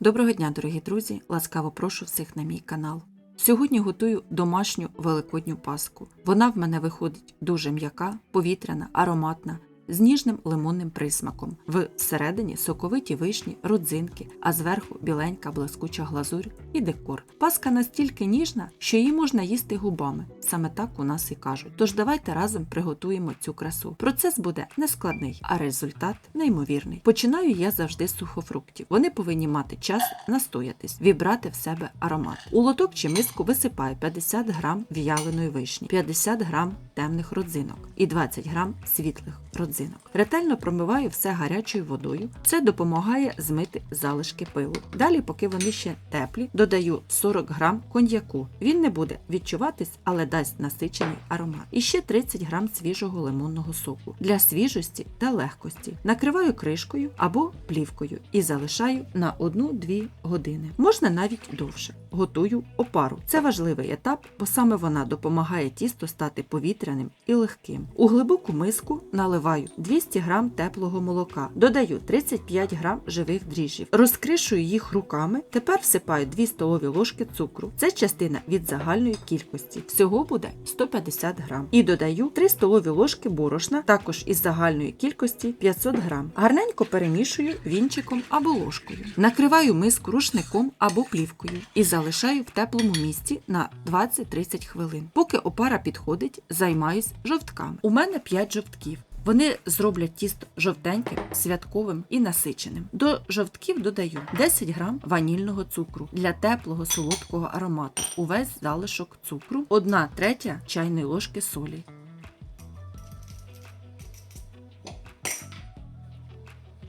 Доброго дня, дорогі друзі! Ласкаво прошу всіх на мій канал. Сьогодні готую домашню великодню паску. Вона в мене виходить дуже м'яка, повітряна, ароматна, з ніжним лимонним присмаком. Всередині соковиті вишні, родзинки, а зверху біленька блискуча глазурь і декор. Паска настільки ніжна, що її можна їсти губами. Саме так у нас і кажуть. Тож давайте разом приготуємо цю красу. Процес буде нескладний, а результат неймовірний. Починаю я завжди з сухофруктів. Вони повинні мати час настоятись, вібрати в себе аромат. У лоток чи миску висипаю 50 грам в'яленої вишні, 50 грам темних родзинок і 20 грам світлих родзинок. Ретельно промиваю все гарячою водою. Це допомагає змити залишки пилу. Далі, поки вони ще теплі, додаю 40 грам коньяку. Він не буде відчуватись, але дасть насичений аромат. І ще 30 грам свіжого лимонного соку для свіжості та легкості. Накриваю кришкою або плівкою і залишаю на 1-2 години. Можна навіть довше. Готую опару. Це важливий етап, бо саме вона допомагає тісто стати повітряним і легким. У глибоку миску наливаю 200 грам теплого молока, додаю 35 грам живих дріжджів, розкришую їх руками. Тепер всипаю 2 столові ложки цукру. Це частина від загальної кількості. Всього буде 150 грам. І додаю 3 столові ложки борошна, також із загальної кількості 500 грам. Гарненько перемішую вінчиком або ложкою. Накриваю миску рушником або плівкою і залишаю в теплому місці на 20-30 хвилин. Поки опара підходить, займаюсь жовтками. У мене 5 жовтків. Вони зроблять тісто жовтеньким, святковим і насиченим. До жовтків додаю 10 грам ванільного цукру для теплого солодкого аромату. Увесь залишок цукру, 1 третя чайної ложки солі.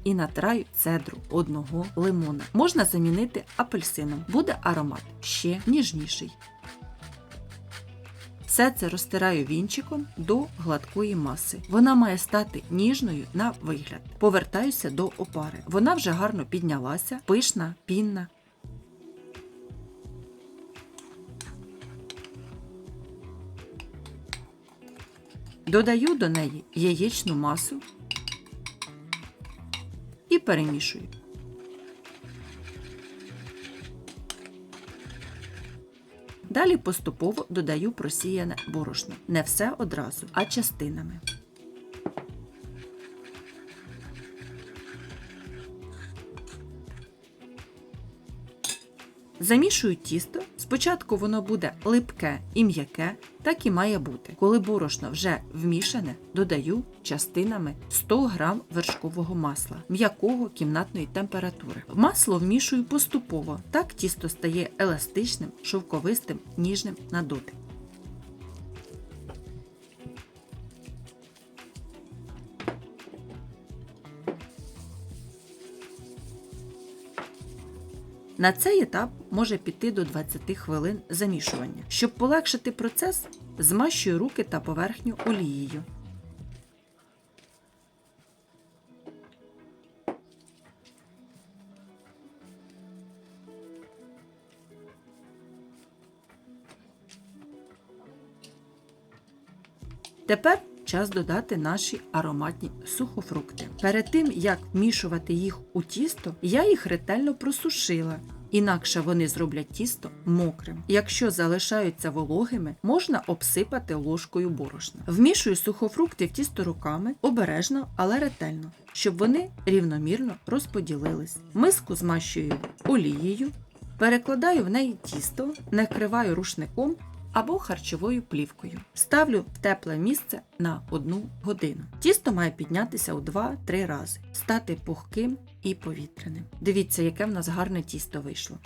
І натираю цедру одного лимона. Можна замінити апельсином. Буде аромат ще ніжніший. Все це розтираю вінчиком до гладкої маси. Вона має стати ніжною на вигляд. Повертаюся до опари. Вона вже гарно піднялася, пишна, пінна. Додаю до неї яєчну масу і перемішую. Далі поступово додаю просіяне борошно. Не все одразу, а частинами. Замішую тісто. Спочатку воно буде липке і м'яке, так і має бути. Коли борошно вже вмішане, додаю частинами 100 г вершкового масла м'якого кімнатної температури. Масло вмішую поступово. Так тісто стає еластичним, шовковистим, ніжним на дотик. На цей етап може піти до 20 хвилин замішування. Щоб полегшити процес, змащую руки та поверхню олією. Тепер час додати наші ароматні сухофрукти. Перед тим, як вмішувати їх у тісто, я їх ретельно просушила. Інакше вони зроблять тісто мокрим. Якщо залишаються вологими, можна обсипати ложкою борошна. Вмішую сухофрукти в тісто руками, обережно, але ретельно, щоб вони рівномірно розподілились. Миску змащую олією, перекладаю в неї тісто, накриваю рушником або харчовою плівкою. Ставлю в тепле місце на 1 годину. Тісто має піднятися у 2-3 рази, стати пухким і повітряним. Дивіться, яке в нас гарне тісто вийшло.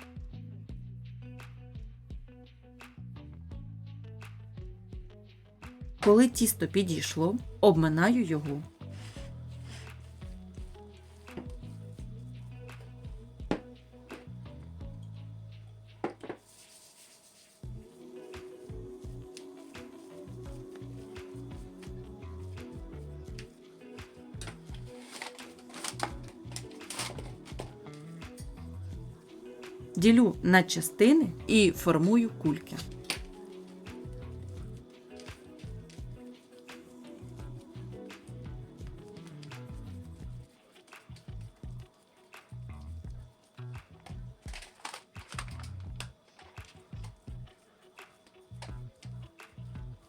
Коли тісто підійшло, обминаю його. ділю на частини і формую кульки.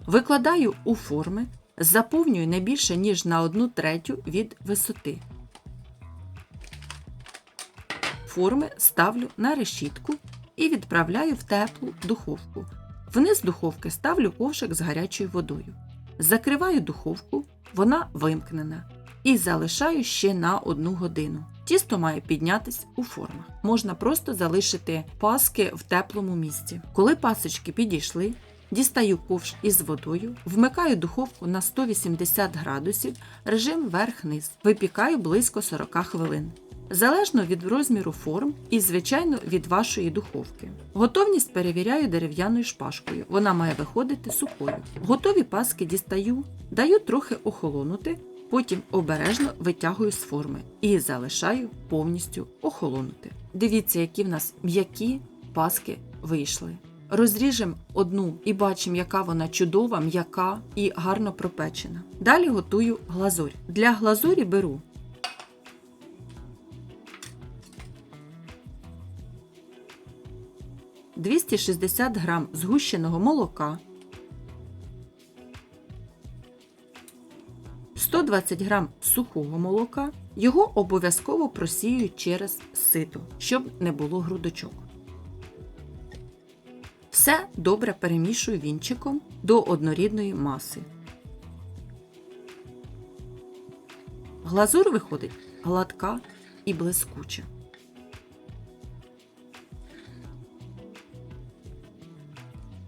Викладаю у форми, заповнюю не більше, ніж на одну третю від висоти. Форми ставлю на решітку і відправляю в теплу духовку. Вниз духовки ставлю ковшик з гарячою водою. Закриваю духовку, вона вимкнена, і залишаю ще на 1 годину. Тісто має піднятись у формах. Можна просто залишити паски в теплому місці. Коли пасочки підійшли, дістаю ковш із водою, вмикаю духовку на 180 градусів, режим верх-низ. Випікаю близько 40 хвилин. Залежно від розміру форм і, звичайно, від вашої духовки. Готовність перевіряю дерев'яною шпажкою. Вона має виходити сухою. Готові паски дістаю, даю трохи охолонути, потім обережно витягую з форми і залишаю повністю охолонути. Дивіться, які в нас м'які паски вийшли. Розріжемо одну і бачимо, яка вона чудова, м'яка і гарно пропечена. Далі готую глазурь. Для глазурі беру 260 грам згущеного молока, 120 грам сухого молока. Його обов'язково просіюють через сито, щоб не було грудочок. Все добре перемішую вінчиком до однорідної маси. Глазур виходить гладка і блискуча.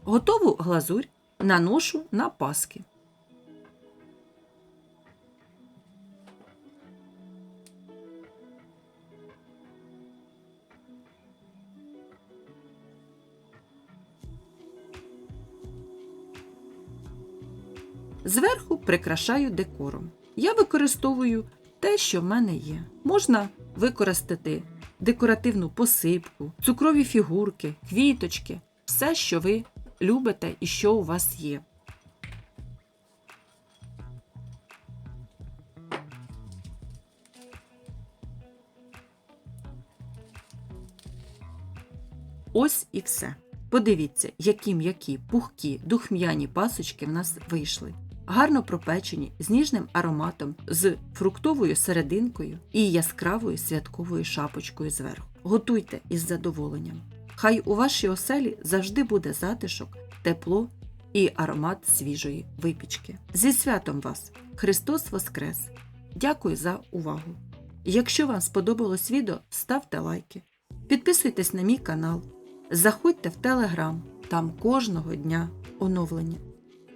Готову глазурь наношу на паски. Зверху прикрашаю декором. Я використовую те, що в мене є. Можна використати декоративну посипку, цукрові фігурки, квіточки, все, що ви любите і що у вас є. Ось і все. Подивіться, які м'які, пухкі, духм'яні пасочки в нас вийшли. Гарно пропечені, з ніжним ароматом, з фруктовою серединкою і яскравою святковою шапочкою зверху. Готуйте із задоволенням. Хай у вашій оселі завжди буде затишок, тепло і аромат свіжої випічки. Зі святом вас! Христос Воскрес! Дякую за увагу! Якщо вам сподобалось відео, ставте лайки, підписуйтесь на мій канал, заходьте в Телеграм, там кожного дня оновлення.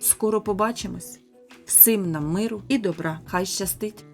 Скоро побачимось! Всім нам миру і добра! Хай щастить!